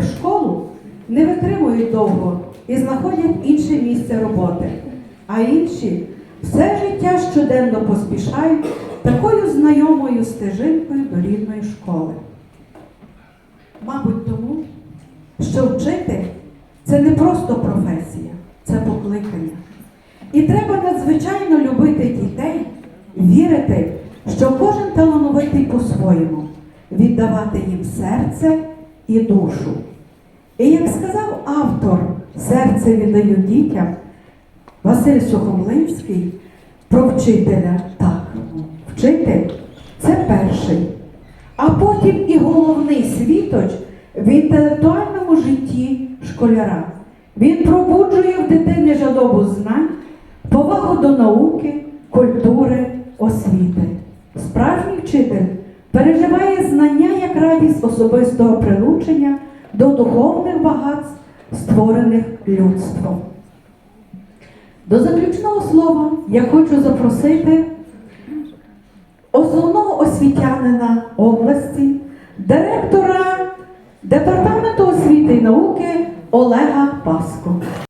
в школу, не витримують довго і знаходять інше місце роботи. А інші все життя щоденно поспішають такою знайомою стежинкою до рідної школи. Мабуть, тому, що вчити це не просто професія, це покликання. І треба надзвичайно любити дітей, вірити, що кожен талановитий по-своєму, віддавати їм серце і душу. І як сказав автор Серце віддаю дітям Василь Сухомлинський про вчителя так, вчитель це перший, а потім і головний світоч в інтелектуальному житті школяра. Він пробуджує в дитини жадобу знань, повагу до науки, культури, освіти. Справжній вчитель переживає як радість особистого прилучення до духовних багатств, створених людством. До заключного слова я хочу запросити основного освітянина області, директора Департаменту освіти і науки Олега Паску.